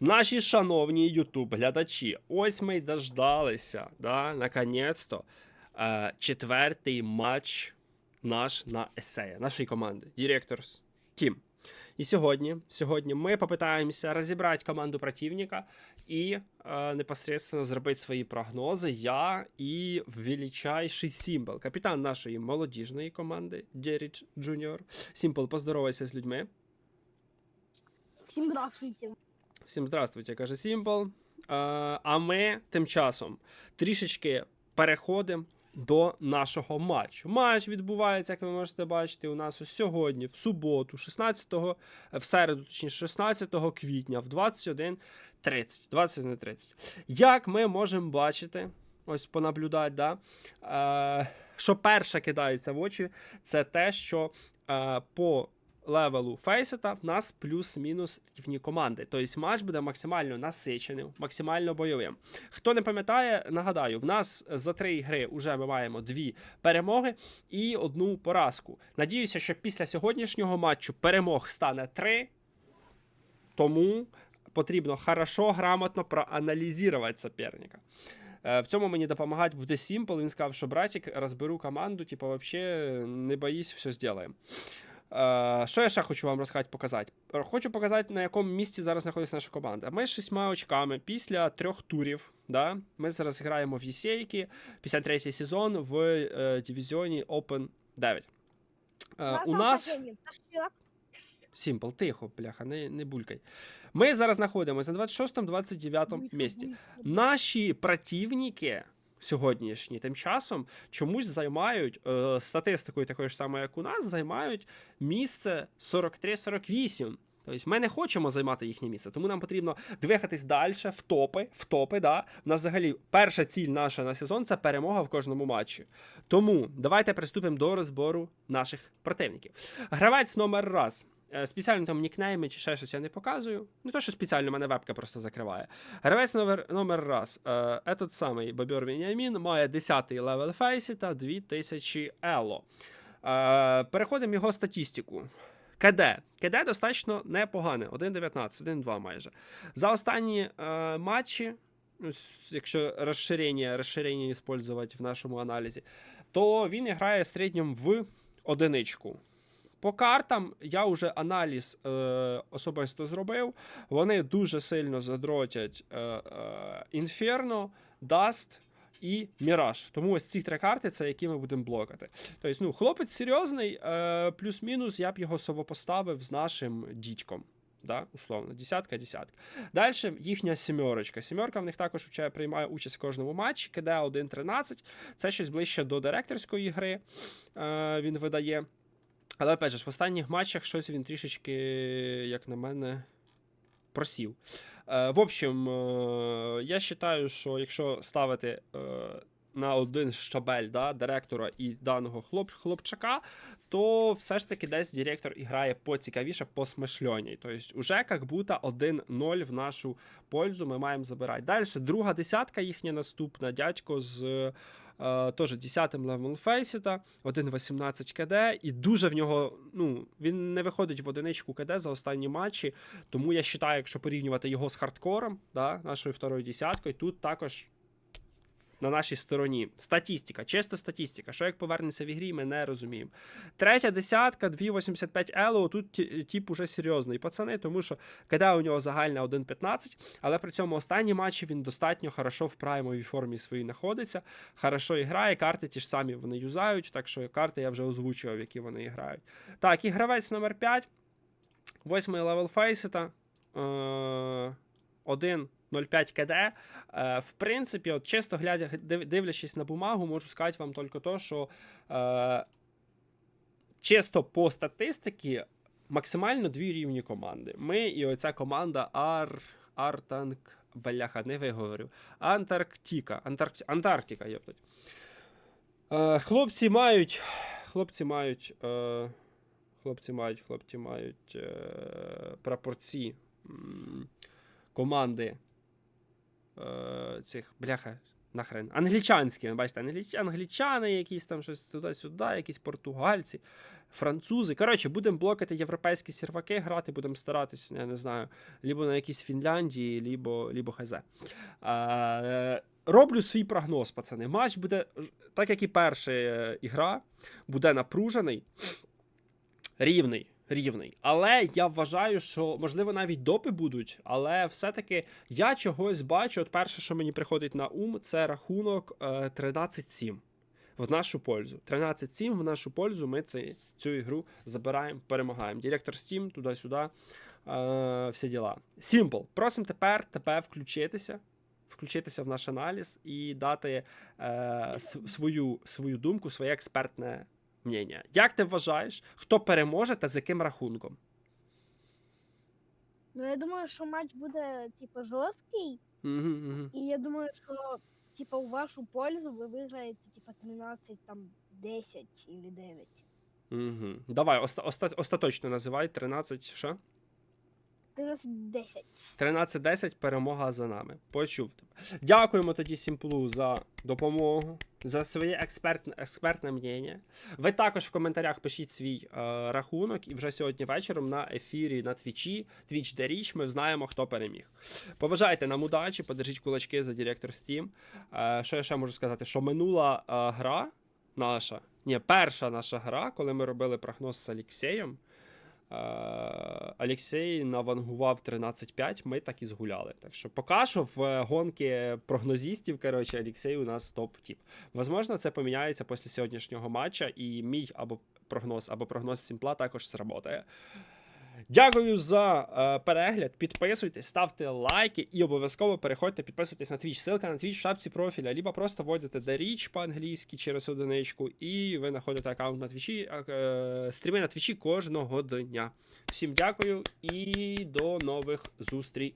Наші шановні ютуб глядачі, ось ми й дождалися, да, наконець-то, е, четвертий матч наш на есея, нашої команди, Directors Team. І сьогодні, сьогодні ми попитаємося розібрати команду противника і е, непосредственно зробити свої прогнози. Я і величайший Сімпл, капітан нашої молодіжної команди, Деріч Джуніор. Сімпл, поздоровайся з людьми. Всім здравствуйте. Всім здравствуйте, каже Сімпл. А ми тим часом трішечки переходимо до нашого матчу. Матч відбувається, як ви можете бачити, у нас ось сьогодні, в суботу, 16-го, е, в середу, точніше, 16 квітня, в 21.30. 21.30. Як ми можемо бачити, ось понаблюдати, да, е, що перше кидається в очі, це те, що е, по левелу фейсета в нас плюс-мінус рівні команди. Тобто матч буде максимально насиченим, максимально бойовим. Хто не пам'ятає, нагадаю, в нас за три гри вже ми маємо дві перемоги і одну поразку. Надіюся, що після сьогоднішнього матчу перемог стане три. Тому потрібно хорошо, грамотно проаналізувати суперника. Е, В цьому мені допомагати буде Сімпл. Він сказав, що братик, розберу команду, типу, вообще не боїсь, все зробимо. Е, Що я ще хочу вам розказати, показати? Хочу показати, на якому місці зараз знаходиться наша команда. Ми з шістьма очками після трьох турів. Да? Ми зараз граємо в Єсейки, 53 сезон в е, дивізіоні Open 9. Е, у нас. Сімпл, тихо, бляха, не, не булькай. Ми зараз знаходимося на 26-29 місці. Наші противники сьогоднішні тим часом чомусь займають е, статистикою такою ж самою, як у нас, займають місце 43-48. Тобто ми не хочемо займати їхнє місце, тому нам потрібно двигатись далі в топи. В топи, да. У нас взагалі перша ціль наша на сезон це перемога в кожному матчі. Тому давайте приступимо до розбору наших противників. Гравець номер раз. Е, Спеціально там нікнейми чи ще щось я не показую. Не то, що спеціально мене вебка просто закриває. Гравець номер, номер раз. Е, Этот самий Бобер Веніамін має 10-й левел фейсі та 2000 ело. Переходимо його статистику. КД. КД достатньо непогане. 1.19, 1.2 майже. За останні е, матчі, ну, якщо розширення, розширення використовувати в нашому аналізі, то він грає середньому в одиничку. По картам я вже аналіз е, особисто зробив. Вони дуже сильно задротять е, е, Inferno, Dust і Mirage. Тому ось ці три карти це які ми будемо блокати. Тобто, ну, хлопець серйозний, е, плюс-мінус я б його совопоставив з нашим дідьком. Да, условно, десятка, десятка. Далі їхня сімерочка. Сімерка в них також приймає участь в кожному матчі. КД 1.13. Це щось ближче до директорської гри. Е, він видає. Але опять же, в останніх матчах щось він трішечки, як на мене, просів. Е, в общем, е, я вважаю, що якщо ставити е, на один щабель да, директора і даного хлоп, хлопчака, то все ж таки десь директор і грає поцікавіше, посмишльоній. Тобто, уже як будто 1-0 в нашу пользу ми маємо забирати. Далі друга десятка їхня наступна, дядько з. е, Теж 10-м левел фейсіта, 1.18 КД, і дуже в нього. Ну, він не виходить в одиничку КД за останні матчі. Тому я вважаю, якщо порівнювати його з хардкором, да, нашою второю десяткою, тут також на нашій стороні. Статістика, чисто статістика. Що як повернеться в ігрі, ми не розуміємо. Третя десятка, 2,85 ело. Тут ті- тип уже серйозний пацани, тому що КД у нього загальна 1,15, але при цьому останні матчі він достатньо хорошо в праймовій формі своїй знаходиться. Хорошо грає, карти ті ж самі вони юзають, так що карти я вже озвучував, які вони грають. Так, і гравець номер 5. Восьмий левел фейсета. Е, 1.05 КД. Е, в принципі, от чисто глядя, дивлячись на бумагу, можу сказати вам тільки то, що е, чисто по статистиці максимально дві рівні команди. Ми і оця команда Ар... Артанк. Бляха, не виговорю. Антарктика. Антарк... Антарктика. Е, хлопці мають. Хлопці мають. Е, хлопці мають, хлопці мають е, прапорці команди е, цих. Бляха. Нахрен. Англічанські, бачите, англіч... англічани, якісь там щось туди-сюди, якісь португальці, французи. Коротше, будемо блокати європейські серваки, грати, будемо старатися, я не знаю, либо на якісь Фінляндії, либо, либо хз. Е, роблю свій прогноз, пацани. Матч буде, так як і перша е, ігра, буде напружений, рівний. Рівний. Але я вважаю, що можливо навіть допи будуть, але все-таки я чогось бачу. От перше, що мені приходить на ум, це рахунок е, 13-7 в нашу пользу. 13-7 в нашу пользу. Ми цей, цю ігру забираємо, перемагаємо. Директор Steam, туди-сюди. Е, всі діла. Simple. Просимо тепер тебе включитися. Включитися в наш аналіз і дати е, свою, свою думку, своє експертне мнення. Як ти вважаєш, хто переможе та з яким рахунком? Ну, я думаю, що матч буде, типу, жорсткий. Угу, угу. І я думаю, що, типу, у вашу пользу ви виграєте, типу, 13, там, 10 или 9. Угу. Давай, оста- оста- остаточно називай 13, що? 13, 10. 13-10 перемога за нами. Почув тебе. Дякуємо тоді Сімплу за допомогу, за своє експертне, експертне мнення. Ви також в коментарях пишіть свій е, рахунок, і вже сьогодні вечором на ефірі на Твічі, Twitch де річ, ми знаємо, хто переміг. Побажайте нам удачі, подержіть кулачки за директор Steam. Е, що я ще можу сказати? Що минула е, гра наша, ні, перша наша гра, коли ми робили прогноз з Алексеєм. Е, Олексій навангував 13-5, ми так і згуляли. Так що поки що в е, гонки прогнозістів, коротше, Олексій у нас топ-тіп. Возможно, це поміняється після сьогоднішнього матча, і мій або прогноз, або прогноз Сімпла також сработає. Дякую за е, перегляд. Підписуйтесь, ставте лайки і обов'язково переходьте, підписуйтесь на Twitch. Ссылка на Twitch в шапці профіля, либо просто вводите The Reach по-англійськи через одиничку, і ви знаходите аккаунт на Твічі, е, стріми на Твічі кожного дня. Всім дякую і до нових зустрічей.